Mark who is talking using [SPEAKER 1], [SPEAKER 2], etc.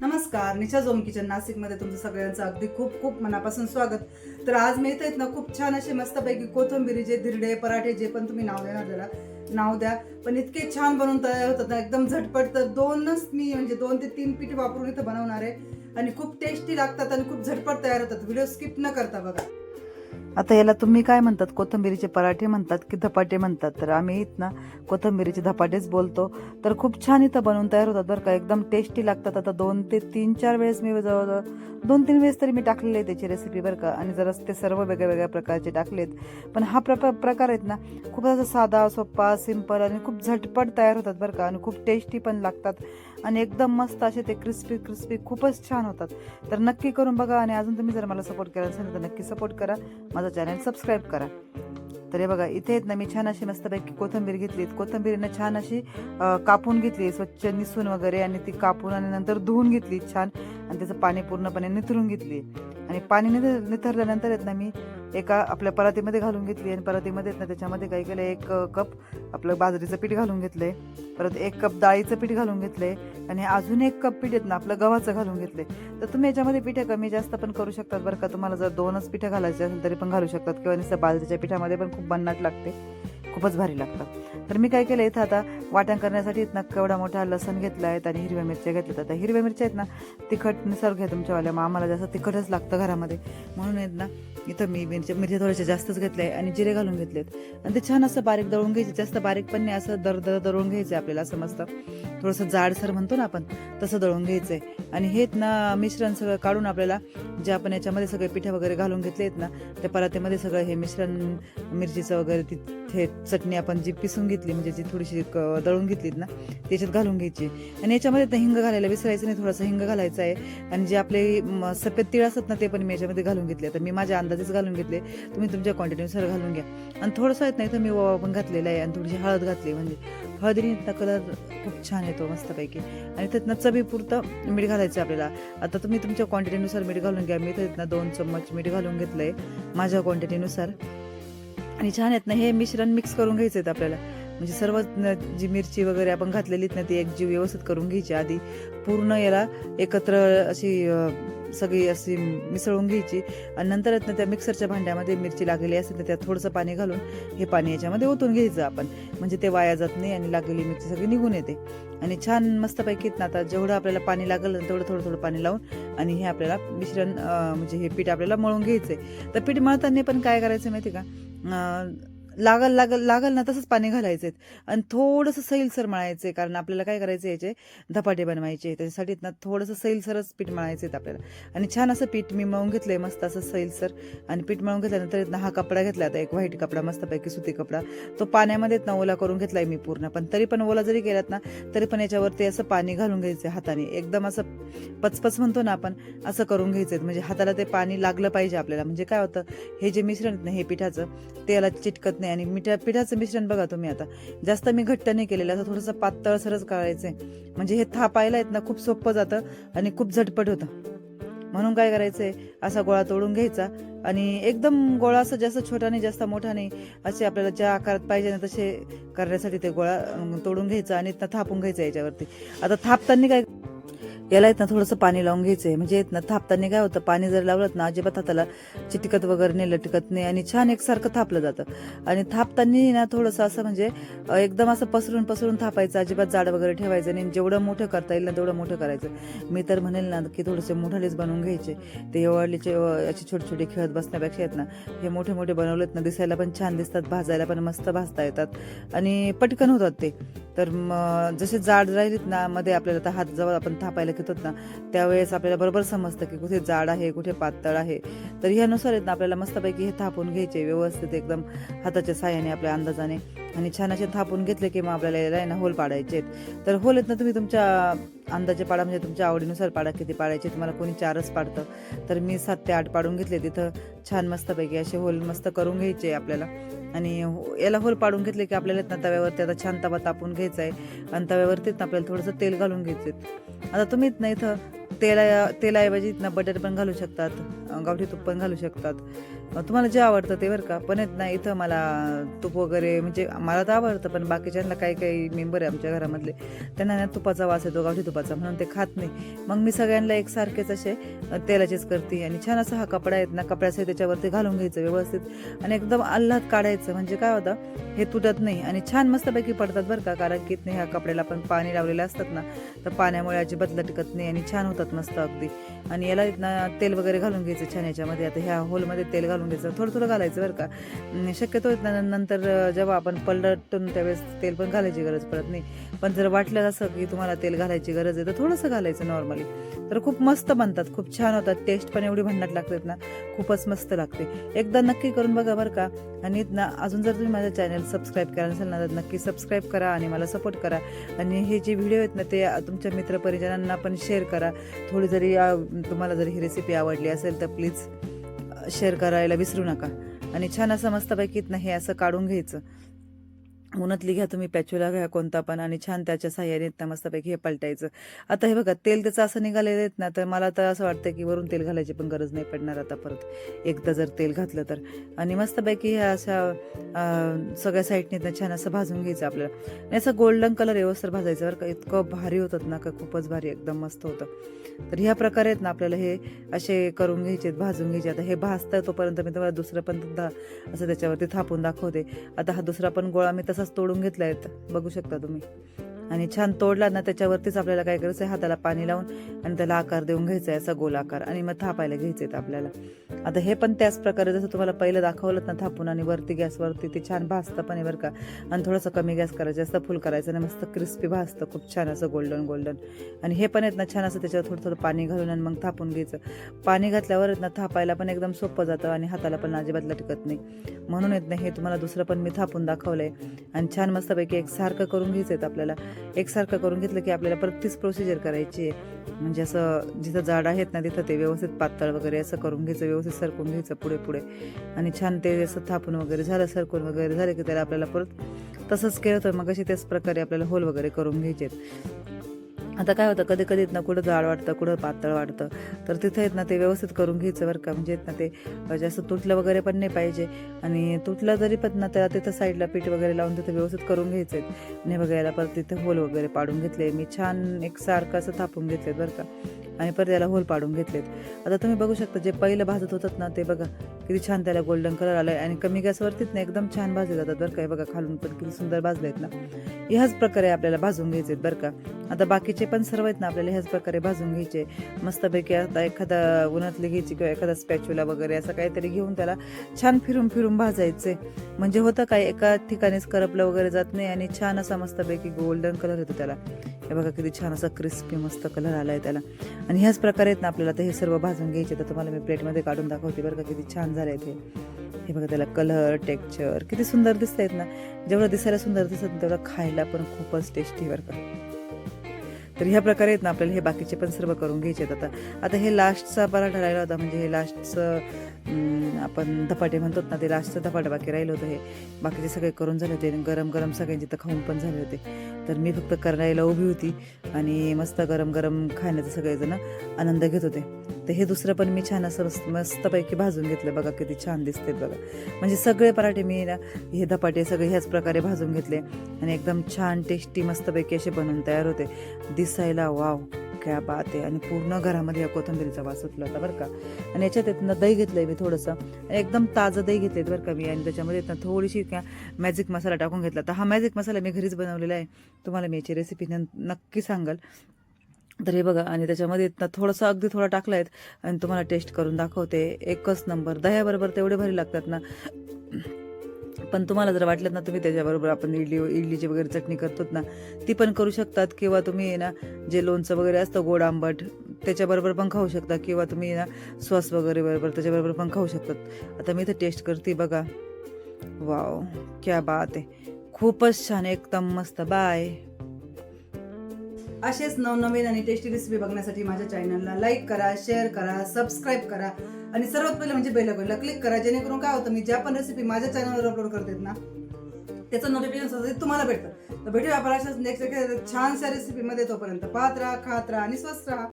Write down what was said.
[SPEAKER 1] नमस्कार निशा zone kitchen नाशिकमध्ये तुमचं सगळ्यांचं अगदी खूप खूप मनापासून स्वागत. तर आज मी आहेत ना खूप छान असे मस्तपैकी कोथिंबिरीचे धिरडे पराठे जे पण तुम्ही नाव देणार त्याला नाव द्या. पण इतके छान बनवून तयार होतात ना एकदम झटपट. तर दोनच मी म्हणजे दोन ते तीन पीठ वापरून इथं बनवणार आहे. आणि खूप टेस्टी लागतात आणि खूप झटपट तयार होतात. व्हिडिओ स्किप न करता बघा. आता याला तुम्ही काय म्हणतात? कोथिंबिरीचे पराठे म्हणतात की धपाटे म्हणतात? तर आम्ही इथं ना धपाटेच बोलतो. तर खूप छान इथं बनवून तयार होतात बरं का. एकदम टेस्टी लागतात. आता दोन ते तीन चार वेळेस मी जवळजवळ दोन तीन वेळेस तरी मी टाकलेले आहे त्याची रेसिपी बरं का. आणि जरा ते सर्व वेगळ्या वेगळ्या प्रकारचे टाकलेत. पण हा प्रकार प्रकार आहेत ना खूप असा साधा सोपा सिंपल आणि खूप झटपट तयार होतात बरं का. आणि खूप टेस्टी पण लागतात. आणि एकदम मस्त असे ते क्रिस्पी क्रिस्पी खूपच छान होतात. तर नक्की करून बघा आणि अजून तुम्ही जर मला सपोर्ट केला असेल तर नक्की सपोर्ट करा. माझा चॅनल सबस्क्राईब करा. तर हे बघा इथे आहेत ना मी छान अशी मस्तपैकी कोथिंबीर घेतली कोथंबीरीनं छान अशी कापून घेतली स्वच्छ निसून वगैरे आणि ती कापून आणि नंतर धुवून घेतली छान. आणि त्याचं पाणी पूर्णपणे निथरून घेतली. आणि पाणी निथ निथरल्यानंतर येत ना मी एका आपल्या परातीमध्ये घालून घेतली आणि परातीमध्ये येत ना त्याच्यामध्ये काय केलं एक कप आपलं बाजरीचं पीठ घालून घेतले परत एक कप डाळीचं पीठ घालून घेतले आणि अजून एक कप पीठ येत ना आपलं गव्हाचं घालून घेतले तर तुम्ही याच्यामध्ये पिठं कमी जास्त पण करू शकतात बरं का. तुम्हाला जर दोनच पिठं घालायचे असेल तरी पण घालू शकतात. किंवा नुसतं बाजरीच्या पिठामध्ये पण खूप भन्नाट लागते. खूपच भारी लागतं. तर मी काय केलं इथं आता वाटण करण्यासाठी इथं ना केवढा मोठा लसण घेतला आहेत आणि हिरव्या मिरच्या घेतल्या आता हिरव्या मिरच्या आहेत ना तिखट निसर्ग घ्या तुमच्यावाल्या. मग आम्हाला जास्त तिखटच लागतं घरामध्ये. म्हणून आहेत ना इथं मी मिरच्या मिरच्या म्हणजे थोड्याशा जास्तच घेतल्या आहे आणि जिरे घालून घेतलेत. आणि ते छान असं बारीक दळून घ्यायचे. जास्त बारीक पण नाही असं दर दर दळून घ्यायचं आपल्याला असं मस्त. थोडंसं जाडसर म्हणतो ना आपण तसं दळून घ्यायचंय. आणि हेच ना मिश्रण सगळं काढून आपल्याला जे आपण याच्यामध्ये सगळे पिठे वगैरे घालून घेतले आहेत ना त्या परातीमध्ये सगळं हे मिश्रण मिरचीचं वगैरे तिथे चटणी आपण जी पिसून घेतली म्हणजे जी थोडीशी क- दळून घेतलीत ना त्याच्यात घालून घ्यायची. आणि याच्यामध्ये तर हिंग घालायला विसरायचं नाही थोडासा हिंग घालायचा आहे. आणि जे आपले सफेद तिळ असतात ना ते पण मी याच्यामध्ये घालून घेतले. तर मी माझ्या अंदाजेच घालून घेतले. तुम्ही तुमच्या क्वांटिटीनुसार घालून घ्या. आणि थोडंसं आहेत नाही तर मी ओवा पण घातलेला आहे. आणि थोडीशी हळद घातली म्हणजे हळदीने कलर खूप छान येतो मस्तपैकी. आणि त्यातनं चवीपुरतं मीठ घालायचं आपल्याला. आता तुम्ही तुमच्या क्वांटिटीनुसार मीठ घालून घ्या. मी त्यातनं दोन चम्मच मीठ घालून घेतलंय माझ्या क्वांटिटीनुसार आणि छान आहेत ना हे मिश्रण मिक्स करून घ्यायचं आहेत आपल्याला. म्हणजे सर्व न- जी मिरची वगैरे आपण घातलेली आहेत ना ती एकजीव व्यवस्थित करून घ्यायची. आधी पूर्ण याला एकत्र अशी सगळी अशी मिसळून घ्यायची. आणि नंतर आहेत ना त्या मिक्सरच्या भांड्यामध्ये मिरची लागलेली असेल तर त्यात थोडंसं पाणी घालून हे पाणी याच्यामध्ये ओतून घ्यायचं आपण. म्हणजे ते वाया जात नाही आणि लागलेली मिरची सगळी निघून येते. आणि छान मस्तपैकी ना आता जेवढं आपल्याला पाणी लागलं ना तेवढं थोडं थोडं पाणी लावून आणि हे आपल्याला मिश्रण म्हणजे हे पीठ आपल्याला मळून घ्यायचं आहे तर पीठ मळताना पण काय करायचं माहिती का? 那 लागल लागल लागल ना तसंच पाणी घालायचं आणि थोडंसं सैलसर मळायचं कारण आपल्याला काय करायचं याचे? धपाटे बनवायचे त्याच्यासाठी ना थोडंसं सैलसरच पीठ मळायचं आहे आपल्याला. आणि छान असं पीठ मी मळून घेतलंय मस्त असं सैलसर आणि पीठ मळून घेतल्यानंतर इथनं हा कपडा घेतला आता एक व्हाईट कपडा मस्तपैकी सुती कपडा. तो पाण्यामध्ये ना ओला करून घेतलाय मी पूर्ण. पण तरी पण ओला जरी केलात ना तरी पण याच्यावरती असं पाणी घालून घ्यायचं हाताने. एकदम असं पचपच म्हणतो ना आपण असं करून घ्यायचं म्हणजे हाताला ते पाणी लागलं पाहिजे आपल्याला. म्हणजे काय होतं हे जे मिश्रण ना हे पिठाचं तेला चिटकत नाही आणि मिठा पिठाचं मिश्रण बघा तुम्ही आता. जास्त मी घट्ट नाही केलेलं असं थोडंसं पातळसरच करायचंय. म्हणजे हे थापायला आहेत ना खूप सोपं जातं आणि खूप झटपट होतं. म्हणून काय करायचंय असा गोळा तोडून घ्यायचा. आणि एकदम गोळा असं जास्त छोटा नाही जास्त मोठा नाही असे आपल्याला ज्या आकारात पाहिजे ना तसे करण्यासाठी ते गोळा तोडून घ्यायचा आणि थापून घ्यायचं याच्यावरती. आता थापताना काय याला येत ना थोडंसं पाणी लावून घ्यायचंय. म्हणजे येत ना थापताना काय होतं पाणी जर लावलं ना अजिबात हाताला चिटकत वगैरे नाही लटकत नाही आणि छान एकसारखं थापलं जातं. आणि थापताना ना थोडंसं असं म्हणजे एकदम असं पसरून पसरून थापायचं अजिबात जाड वगैरे ठेवायचं नाही. जेवढं मोठं करता येईल ना तेवढं मोठं करायचं. मी तर म्हणेल ना की थोडेसे मोठालेच बनवून घ्यायचे. ते एवढलीचे याचे छोटे छोटे खेळत बसण्यापेक्षा आहेत ना हे मोठे मोठे बनवलेत ना दिसायला पण छान दिसतात भाजायला पण मस्त भाजता येतात. आणि पटकन होतात ते. तर मग जसे जाड राहिलीत ना मध्ये आपल्याला हात जवळ आपण थापायला घेतो ना त्यावेळेस आपल्याला बरोबर समजतं की कुठे जाड आहे कुठे पातळ आहे. तर ह्यानुसार आहेत ना आपल्याला मस्तपैकी हे थापून घ्यायचे व्यवस्थित एकदम हाताच्या साह्याने आपल्या अंदाजाने. आणि छान असे थापून घेतले की मग आपल्याला याला आहे ना होल पाडायचे आहेत. तर होल आहेत ना तुम्ही तुमच्या अंदाजे पाडा म्हणजे तुमच्या आवडीनुसार पाडा किती पाडायचे तुम्हाला कोणी चारच पाडतं. तर मी सात ते आठ पाडून घेतले तिथं छान मस्तपैकी असे होल मस्त करून घ्यायचे आपल्याला. आणि हो- याला होल पाडून घेतले की आपल्याला ना तव्यावरती आता छान तवा तापून घ्यायचा आहे. आणि तव्यावरतीच आपल्याला थोडंसं तेल घालून घ्यायचं आता तुम्ही ना इथं तेला तेलाऐवजी इथनं बटर पण घालू शकतात गावठी तूप पण घालू शकतात. तुम्हाला जे आवडतं ते बरं का. पण येत ना इथं मला तूप वगैरे म्हणजे मला तर आवडतं पण बाकीच्यांना काही काही मेंबर आहे आमच्या घरामधले त्यांना ना तुपाचा वास येतो गावठी तुपाचा म्हणून ते खात नाही. मग मी सगळ्यांना एकसारखेच असे तेलाचेच करते. आणि छान असा हा कपडा आहेत ना कपड्याचं त्याच्यावरती घालून घ्यायचं व्यवस्थित. आणि एकदम आल्हाद काढायचं म्हणजे काय होतं हे तुटत नाही. आणि छान मस्तपैकी पडतात बरं का कारण की ह्या कपड्याला पण पाणी लावलेलं असतात ना तर पाण्यामुळे अजिबात लटकत नाही आणि छान होतात मस्त अगदी. आणि याला ना तेल वगैरे घालून घ्यायचं छान याच्यामध्ये. आता ह्या होलमध्ये तेल घालून घ्यायचं. थोडं थोडं घालायचं बरं का. शक्यतो ना नंतर जेव्हा आपण पलटून त्यावेळेस तेल पण घालायची गरज पडत नाही. पण जर वाटलं असं की तुम्हाला तेल घालायची गरज आहे तर थोडंसं घालायचं नॉर्मली. तर खूप मस्त बनतात खूप छान होतात. टेस्ट पण एवढी भन्नाट लागतात ना खूपच मस्त लागते. एकदा नक्की करून बघा बरं का. आणि ना अजून जर तुम्ही माझं चॅनल सबस्क्राईब करायला नसेल ना तर नक्की सबस्क्राईब करा आणि मला सपोर्ट करा. आणि हे जे व्हिडिओ आहेत ना ते तुमच्या मित्रपरिजनांना पण शेअर करा. थोडी जरी तुम्हाला जर ही रेसिपी आवडली असेल तर प्लीज शेअर करायला विसरू नका. आणि छान असं मस्तपैकी नाही हे असं काढून घ्यायचं. उन्हातली घ्या तुम्ही पॅच्युला घ्या कोणता पण आणि छान त्याच्या साह्याने ना मस्तपैकी हे पलटायचं. आता हे बघा तेल त्याचं असं निघालेलं आहेत ना तर मला तर असं वाटतं की वरून तेल घालायची पण गरज नाही पडणार आता परत. एकदा जर तेल घातलं तर. आणि मस्तपैकी ह्या अशा सगळ्या साईडने ना छान असं भाजून घ्यायचं आपल्याला. आणि असं गोल्डन कलर व्यवस्थित भाजायचं बरं का इतकं भारी होतात ना का खूपच भारी एकदम मस्त होतं. तर ह्या प्रकारे आहेत ना आपल्याला हे असे करून घ्यायचे भाजून घ्यायचे आता हे भाजतं तोपर्यंत मी तुम्हाला दुसरं पण असं त्याच्यावरती थापून दाखवते. आता हा दुसरा पण गोळा मी तोडून घेतला आहेत बघू शकता तुम्ही. आणि छान तोडला ना त्याच्यावरतीच आपल्याला काय करायचं आहे हाताला पाणी लावून आणि त्याला आकार देऊन घ्यायचा आहे असा गोल आकार. आणि मग थापायला घ्यायचे आहेत आपल्याला. आता हे पण त्याच प्रकारे जसं तुम्हाला पहिलं दाखवलं ना थापून आणि वरती गॅसवरती ते छान भाजतं पण बरं का. आणि थोडंसं कमी गॅस करायचं जास्त फुल करायचं आणि मस्त क्रिस्पी भाजतं. खूप छान असं गोल्डन गोल्डन. आणि हे पण आहेत ना छान असं त्याच्यावर थोडं थोडं पाणी घालून आणि मग थापून घ्यायचं. पाणी घातल्यावर ना थापायला पण एकदम सोपं जातं आणि हाताला पण अजिबात लटकत नाही. म्हणून येत नाही हे तुम्हाला दुसरं पण मी थापून दाखवलं आहे आणि छान मस्तपैकी एक सारखं करून घ्यायचं आहेत आपल्याला. एकसारखं करून घेतलं की आपल्याला परत तीच प्रोसिजर करायची आहे. म्हणजे असं जिथं झाड आहेत ना तिथं ते व्यवस्थित पातळ वगैरे असं करून घ्यायचं व्यवस्थित सरकून घ्यायचं पुढे पुढे. आणि छान ते असं थापून वगैरे झालं सरकून वगैरे झालं की त्याला आपल्याला परत तसंच केलं तर मग अशी त्याच प्रकारे आपल्याला होल वगैरे करून घ्यायचे आता काय होतं कधी कधी ना कुठं जाड वाटतं कुठं पातळ वाटतं. तर तिथं आहेत ना ते व्यवस्थित करून घ्यायचं बरं का. म्हणजे ना ते जास्त तुटलं वगैरे पण नाही पाहिजे. आणि तुटलं जरी पण ना त्याला तिथं साईडला पीठ वगैरे लावून तिथं व्यवस्थित करून घ्यायचं आहेत. आणि बघायला परत तिथं होल वगैरे पाडून घेतले मी छान एक सारखं असं थापून घेतले बरं का. आणि परत त्याला होल पाडून घेतलेत. आता तुम्ही बघू शकता जे पहिलं भाजत होतात ना ते बघा किती छान त्याला गोल्डन कलर आलाय. आणि कमी गॅसवरतीच ना एकदम छान भाजले जातात बरं का. बघा खालून पण किती सुंदर भाजले आहेत ना. ह्याच प्रकारे आपल्याला भाजून घ्यायचे आहेत बरं का. आता बाकीचे पण सर्व आहेत ना आपल्याला ह्याच प्रकारे भाजून घ्यायचे. मस्तपैकी आता एखादा उन्हातली घ्यायची किंवा एखादा स्पॅच्युला वगैरे असं काहीतरी घेऊन त्याला छान फिरून फिरून भाजायचे. म्हणजे होतं काय एका ठिकाणीच करपलं वगैरे जात नाही आणि छान असा मस्तपैकी गोल्डन कलर येतो त्याला. हे बघा किती छान असा क्रिस्पी मस्त कलर आलाय त्याला. आणि ह्याच प्रकारे आहेत ना आपल्याला तर हे सर्व भाजून घ्यायचे. तर तुम्हाला मी प्लेटमध्ये काढून दाखवते बरं का किती छान झाले ते. हे बघा त्याला कलर टेक्स्चर किती सुंदर दिसत आहेत ना. जेवढं दिसायला सुंदर दिसत तेवढं खायला पण खूपच टेस्टी बरं का. तर ह्या प्रकारे आहेत ना आपल्याला हे बाकीचे पण सर्व करून घ्यायचे आहेत. आता आता हे लास्टचा पराठा राहिला होता म्हणजे हे लास्टचं आपण धपाटे म्हणतो ना ते लास्टचं धपाटे बाकी राहिलं होतं हे. बाकीचे सगळे करून झाले होते आणि गरम गरम सगळ्यांचे तर खाऊन पण झाले होते. तर मी फक्त करायला उभी होती आणि मस्त गरम गरम खाण्याचं सगळेजण आनंद घेत होते. तर हे दुसरं पण मी छान असं मस्त मस्तपैकी भाजून घेतलं बघा किती छान दिसते बघा. म्हणजे सगळे पराठे मी ना हे धपाटे सगळे ह्याच प्रकारे भाजून घेतले आणि एकदम छान टेस्टी मस्तपैकी असे बनवून तयार होते. दिसायला वाव क्या बात आहे. आणि पूर्ण घरामध्ये या कोथंबीरीचा वास सुटला होता बरं का. आणि याच्यात येतं दही घेतलंय मी थोडंसं. एकदम ताजं दही घेतलं बरं का मी. आणि त्याच्यामध्ये येतं थोडीशी का मॅजिक मसाला टाकून घेतला. तर हा मॅजिक मसाला मी घरीच बनवलेला आहे. तुम्हाला मी याची रेसिपी नक्की सांगाल. तर हे बघा आणि त्याच्यामध्ये ना थोडंसं अगदी थोडा टाकला आहेत आणि तुम्हाला टेस्ट करून दाखवते. एकच नंबर दह्याबरोबर तेवढे भारी लागतात ना. पण तुम्हाला जर वाटलं ना तुम्ही त्याच्याबरोबर आपण इडली इडलीची वगैरे चटणी करतोत ना ती पण करू शकतात. किंवा तुम्ही आहे ना जे लोणचं वगैरे असतं गोड आंबट त्याच्याबरोबर पण खाऊ शकता. किंवा तुम्ही आहे ना सॉस वगैरे बरोबर त्याच्याबरोबर पण खाऊ शकतात. आता मी इथं टेस्ट करते बघा. वाव क्या बात आहे. खूपच छान एकदम मस्त. बाय
[SPEAKER 2] असेच नवनवीन आणि टेस्टी रेसिपी बघण्यासाठी माझ्या चॅनलला लाईक करा शेअर करा सबस्क्राईब करा. आणि सर्वात पहिले म्हणजे बेल क्लिक करा जेणेकरून काय होतं मी ज्या पण रेसिपी माझ्या चॅनलवर अपलोड करते ना त्याचं नोटिफिकेशन तुम्हाला भेटतं. तर भेटूया आपण अशाच नेक्स्ट छानशा रेसिपीमध्ये तोपर्यंत. पाहत राहा खात राहा आणि स्वस्त राहा.